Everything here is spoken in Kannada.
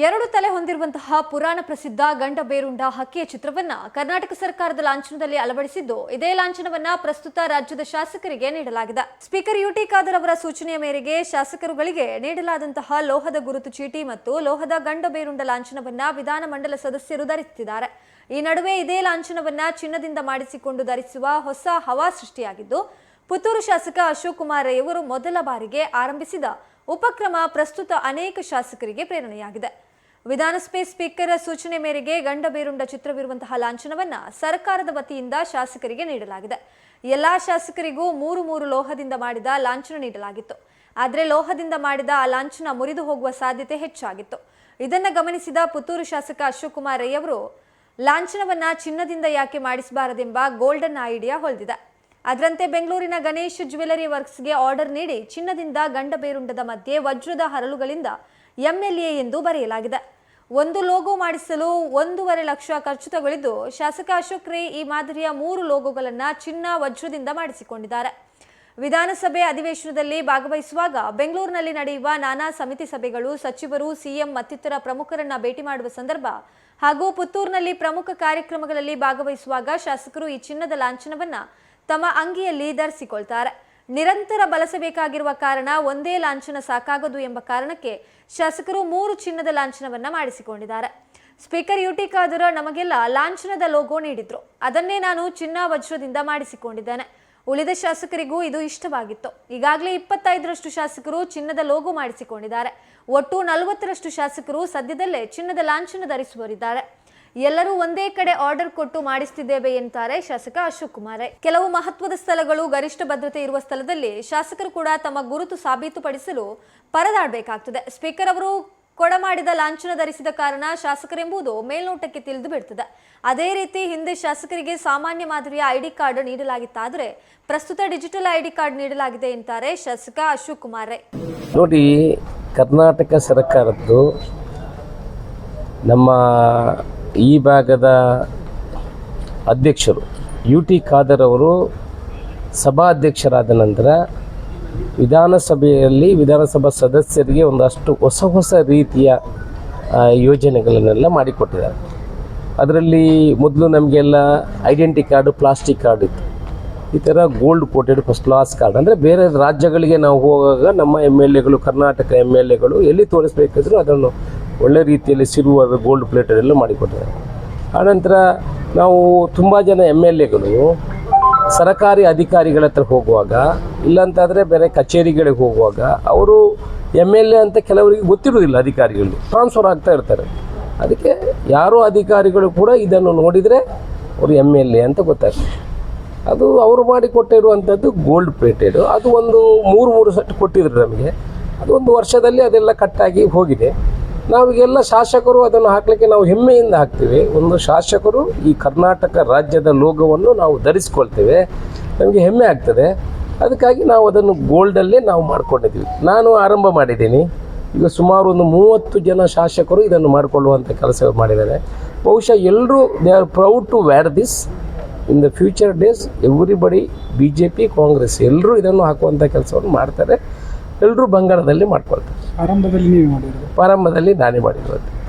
ಎರಡು ತಲೆ ಹೊಂದಿರುವಂತಹ ಪುರಾಣ ಪ್ರಸಿದ್ಧ ಗಂಡ ಬೇರುಂಡ ಹಕ್ಕಿಯ ಚಿತ್ರವನ್ನ ಕರ್ನಾಟಕ ಸರ್ಕಾರದ ಲಾಂಛನದಲ್ಲಿ ಅಳವಡಿಸಿದ್ದು, ಇದೇ ಲಾಂಛನವನ್ನ ಪ್ರಸ್ತುತ ರಾಜ್ಯದ ಶಾಸಕರಿಗೆ ನೀಡಲಾಗಿದೆ. ಸ್ಪೀಕರ್ ಯುಟಿ ಖಾದರ್ ಅವರ ಸೂಚನೆಯ ಮೇರೆಗೆ ಶಾಸಕರುಗಳಿಗೆ ನೀಡಲಾದಂತಹ ಲೋಹದ ಗುರುತು ಚೀಟಿ ಮತ್ತು ಲೋಹದ ಗಂಡ ಬೇರುಂಡ ಲಾಂಛನವನ್ನ ವಿಧಾನಮಂಡಲ ಸದಸ್ಯರು ಧರಿಸುತ್ತಿದ್ದಾರೆ. ಈ ನಡುವೆ ಇದೇ ಲಾಂಛನವನ್ನ ಚಿನ್ನದಿಂದ ಮಾಡಿಸಿಕೊಂಡು ಧರಿಸುವ ಹೊಸ ಹವಾ ಸೃಷ್ಟಿಯಾಗಿದ್ದು, ಪುತ್ತೂರು ಶಾಸಕ ಅಶೋಕ್ ಕುಮಾರ್ ಅವರು ಮೊದಲ ಬಾರಿಗೆ ಆರಂಭಿಸಿದ ಉಪಕ್ರಮ ಪ್ರಸ್ತುತ ಅನೇಕ ಶಾಸಕರಿಗೆ ಪ್ರೇರಣೆಯಾಗಿದೆ. ವಿಧಾನಸಭೆ ಸ್ಪೀಕರ್ ಸೂಚನೆ ಮೇರೆಗೆ ಗಂಡ ಬೇರುಂಡ ಚಿತ್ರವಿರುವಂತಹ ಲಾಂಛನವನ್ನ ಸರ್ಕಾರದ ವತಿಯಿಂದ ಶಾಸಕರಿಗೆ ನೀಡಲಾಗಿದೆ. ಎಲ್ಲಾ ಶಾಸಕರಿಗೂ ಮೂರು ಮೂರು ಲೋಹದಿಂದ ಮಾಡಿದ ಲಾಂಛನ ನೀಡಲಾಗಿತ್ತು. ಆದರೆ ಲೋಹದಿಂದ ಮಾಡಿದ ಆ ಲಾಂಛನ ಮುರಿದು ಹೋಗುವ ಸಾಧ್ಯತೆ ಹೆಚ್ಚಾಗಿತ್ತು. ಇದನ್ನು ಗಮನಿಸಿದ ಪುತ್ತೂರು ಶಾಸಕ ಅಶೋಕ್ ಕುಮಾರ್ ರೈ ಅವರು, ಲಾಂಛನವನ್ನ ಚಿನ್ನದಿಂದ ಯಾಕೆ ಮಾಡಿಸಬಾರದೆಂಬ ಗೋಲ್ಡನ್ ಐಡಿಯಾ ಹೊಳೆದಿದೆ ಅದರಂತೆ ಬೆಂಗಳೂರಿನ ಗಣೇಶ್ ಜ್ಯುವೆಲರಿ ವರ್ಕ್ಸ್ಗೆ ಆರ್ಡರ್ ನೀಡಿ ಚಿನ್ನದಿಂದ ಗಂಡ ಬೇರುಂಡದ ಮಧ್ಯೆ ವಜ್ರದ ಹರಳುಗಳಿಂದ ಎಂಎಲ್ಎ ಎಂದು ಬರೆಯಲಾಗಿದೆ. ಒಂದು ಲೋಗೋ ಮಾಡಿಸಲು ಒಂದೂವರೆ ಲಕ್ಷ ಖರ್ಚು ತಗೊಳ್ಳಿದ್ದು ಶಾಸಕ ಅಶೋಕ್ ರೈ ಈ ಮಾದರಿಯ ಮೂರು ಲೋಗೋಗಳನ್ನು ಚಿನ್ನ ವಜ್ರದಿಂದ ಮಾಡಿಸಿಕೊಂಡಿದ್ದಾರೆ. ವಿಧಾನಸಭೆ ಅಧಿವೇಶನದಲ್ಲಿ ಭಾಗವಹಿಸುವಾಗ ಬೆಂಗಳೂರಿನಲ್ಲಿ ನಡೆಯುವ ನಾನಾ ಸಮಿತಿ ಸಭೆಗಳು ಸಚಿವರು, ಸಿಎಂ ಮತ್ತಿತರ ಪ್ರಮುಖರನ್ನ ಭೇಟಿ ಮಾಡುವ ಸಂದರ್ಭ ಹಾಗೂ ಪುತ್ತೂರಿನಲ್ಲಿ ಪ್ರಮುಖ ಕಾರ್ಯಕ್ರಮಗಳಲ್ಲಿ ಭಾಗವಹಿಸುವಾಗ ಶಾಸಕರು ಈ ಚಿನ್ನದ ಲಾಂಛನವನ್ನ ತಮ್ಮ ಅಂಗಿಯಲ್ಲಿ ಧರಿಸಿಕೊಳ್ತಾರೆ. ನಿರಂತರ ಬಳಸಬೇಕಾಗಿರುವ ಕಾರಣ ಒಂದೇ ಲಾಂಛನ ಸಾಕಾಗದು ಎಂಬ ಕಾರಣಕ್ಕೆ ಶಾಸಕರು ಮೂರು ಚಿನ್ನದ ಲಾಂಛನವನ್ನ ಮಾಡಿಸಿಕೊಂಡಿದ್ದಾರೆ. ಸ್ಪೀಕರ್ ಯುಟಿ ಖಾದರ್ ನಮಗೆಲ್ಲ ಲಾಂಛನದ ಲೋಗೋ ನೀಡಿದ್ರು. ಅದನ್ನೇ ನಾನು ಚಿನ್ನ ವಜ್ರದಿಂದ ಮಾಡಿಸಿಕೊಂಡಿದ್ದೇನೆ. ಉಳಿದ ಶಾಸಕರಿಗೂ ಇದು ಇಷ್ಟವಾಗಿತ್ತು. ಈಗಾಗಲೇ ಇಪ್ಪತ್ತೈದರಷ್ಟು ಶಾಸಕರು ಚಿನ್ನದ ಲೋಗೋ ಮಾಡಿಸಿಕೊಂಡಿದ್ದಾರೆ. ಒಟ್ಟು ನಲವತ್ತರಷ್ಟು ಶಾಸಕರು ಸದ್ಯದಲ್ಲೇ ಚಿನ್ನದ ಲಾಂಛನ ಧರಿಸುವರಿದ್ದಾರೆ ಎಲ್ಲರೂ ಒಂದೇ ಕಡೆ ಆರ್ಡರ್ ಕೊಟ್ಟು ಮಾಡಿಸ್ತಿದ್ದೇವೆ ಎಂತಾರೆ ಶಾಸಕ ಅಶೋಕ್ ಕುಮಾರ್. ಕೆಲವು ಮಹತ್ವದ ಸ್ಥಳಗಳು ಗರಿಷ್ಠ ಭದ್ರತೆ ಇರುವ ಸ್ಥಳದಲ್ಲಿ ಶಾಸಕರು ಕೂಡ ತಮ್ಮ ಗುರುತು ಸಾಬೀತುಪಡಿಸಲು ಪರದಾಡಬೇಕಾಗ್ತದೆ. ಸ್ಪೀಕರ್ ಅವರು ಕೊಡಮಾಡಿದ ಲಾಂಛನ ಧರಿಸಿದ ಕಾರಣ ಶಾಸಕರೆಂಬುದು ಮೇಲ್ನೋಟಕ್ಕೆ ತಿಳಿದು ಬಿಡ್ತದೆ ಅದೇ ರೀತಿ ಹಿಂದೆ ಶಾಸಕರಿಗೆ ಸಾಮಾನ್ಯ ಮಾದರಿಯ ಐಡಿ ಕಾರ್ಡ್ ನೀಡಲಾಗಿತ್ತಾದರೆ ಪ್ರಸ್ತುತ ಡಿಜಿಟಲ್ ಐಡಿ ಕಾರ್ಡ್ ನೀಡಲಾಗಿದೆ ಎಂತಾರೆ ಶಾಸಕ ಅಶೋಕ್ ಕುಮಾರ್. ನೋಡಿ ಕರ್ನಾಟಕ ಸರ್ಕಾರದ್ದು ನಮ್ಮ ಈ ಭಾಗದ ಅಧ್ಯಕ್ಷರು ಯು ಟಿ ಖಾದರ್ ಅವರು ಸಭಾಧ್ಯಕ್ಷರಾದ ನಂತರ ವಿಧಾನಸಭೆಯಲ್ಲಿ ವಿಧಾನಸಭಾ ಸದಸ್ಯರಿಗೆ ಒಂದಷ್ಟು ಹೊಸ ಹೊಸ ರೀತಿಯ ಯೋಜನೆಗಳನ್ನೆಲ್ಲ ಮಾಡಿಕೊಟ್ಟಿದ್ದಾರೆ. ಅದರಲ್ಲಿ ಮೊದಲು ನಮಗೆಲ್ಲ ಐಡೆಂಟಿ ಕಾರ್ಡು, ಪ್ಲಾಸ್ಟಿಕ್ ಕಾರ್ಡ್ ಇತ್ತು. ಈ ಥರ gold coated first class card. ಅಂದರೆ ಬೇರೆ ರಾಜ್ಯಗಳಿಗೆ ನಾವು ಹೋಗುವಾಗ ನಮ್ಮ ಎಂ ಎಲ್ ಎಗಳು, ಕರ್ನಾಟಕ ಎಂ ಎಲ್ ಎಗಳು ಎಲ್ಲಿ ತೋರಿಸ್ಬೇಕಿದ್ರು ಅದನ್ನು ಒಳ್ಳೆ ರೀತಿಯಲ್ಲಿ ಸಿಲ್ವರ್ ಗೋಲ್ಡ್ ಪ್ಲೇಟೆಡ್ ಎಲ್ಲ ಆನಂತರ ನಾವು ತುಂಬ ಜನ ಎಂ ಎಲ್ ಎಗಳು ಸರಕಾರಿ ಅಧಿಕಾರಿಗಳ ಹತ್ರ ಹೋಗುವಾಗ, ಇಲ್ಲಂತಾದರೆ ಬೇರೆ ಕಚೇರಿಗಳಿಗೆ ಹೋಗುವಾಗ, ಅವರು ಎಂ ಎಲ್ ಎ ಅಂತ ಕೆಲವರಿಗೆ ಗೊತ್ತಿರೋದಿಲ್ಲ ಅಧಿಕಾರಿಗಳು. ಟ್ರಾನ್ಸ್ಫರ್ ಆಗ್ತಾ ಇರ್ತಾರೆ. ಅದಕ್ಕೆ ಯಾರೋ ಅಧಿಕಾರಿಗಳು ಕೂಡ ಇದನ್ನು ನೋಡಿದರೆ ಅವರು ಎಂ ಎಲ್ ಎ ಅಂತ ಗೊತ್ತಾಗ್ತದೆ. ಅದು ಅವರು ಮಾಡಿ ಕೊಟ್ಟಿರುವಂಥದ್ದು ಗೋಲ್ಡ್ ಪ್ಲೇಟೆಡ್ ಅದು ಒಂದು ಮೂರು ಮೂರು ಸೆಟ್ ಕೊಟ್ಟಿದ್ರು ನಮಗೆ. ಅದು ಒಂದು ವರ್ಷದಲ್ಲಿ ಅದೆಲ್ಲ ಕಟ್ಟಾಗಿ ಹೋಗಿದೆ. ನಾವೀಗೆಲ್ಲ ಶಾಸಕರು ಅದನ್ನು ಹಾಕಲಿಕ್ಕೆ ನಾವು ಹೆಮ್ಮೆಯಿಂದ ಹಾಕ್ತೀವಿ. ಒಂದು ಶಾಸಕರು ಈ ಕರ್ನಾಟಕ ರಾಜ್ಯದ ಲೋಗವನ್ನು ನಾವು ಧರಿಸ್ಕೊಳ್ತೇವೆ. ನಮಗೆ ಹೆಮ್ಮೆ ಆಗ್ತದೆ. ಅದಕ್ಕಾಗಿ ನಾವು ಅದನ್ನು ಗೋಲ್ಡಲ್ಲೇ ನಾವು ಮಾಡ್ಕೊಂಡಿದ್ದೀವಿ. ನಾನು ಆರಂಭ ಮಾಡಿದ್ದೀನಿ. ಈಗ ಸುಮಾರು ಒಂದು ಮೂವತ್ತು ಜನ ಶಾಸಕರು ಇದನ್ನು ಮಾಡಿಕೊಳ್ಳುವಂಥ ಕೆಲಸ ಮಾಡಿದ್ದಾರೆ. ಬಹುಶಃ ಎಲ್ಲರೂ they are proud to wear this. In the future days, everybody, B J P, Congress ಎಲ್ಲರೂ ಇದನ್ನು ಹಾಕುವಂಥ ಕೆಲಸವನ್ನು ಮಾಡ್ತಾರೆ. ಎಲ್ಲರೂ ಬಂಗಾರದಲ್ಲಿ ಮಾಡ್ಕೊಳ್ತಾರೆ. ಆರಂಭದಲ್ಲಿ ನೀವು ಮಾಡಿರೋದು? ಆರಂಭದಲ್ಲಿ ನಾನೇ ಮಾಡಿರೋದು.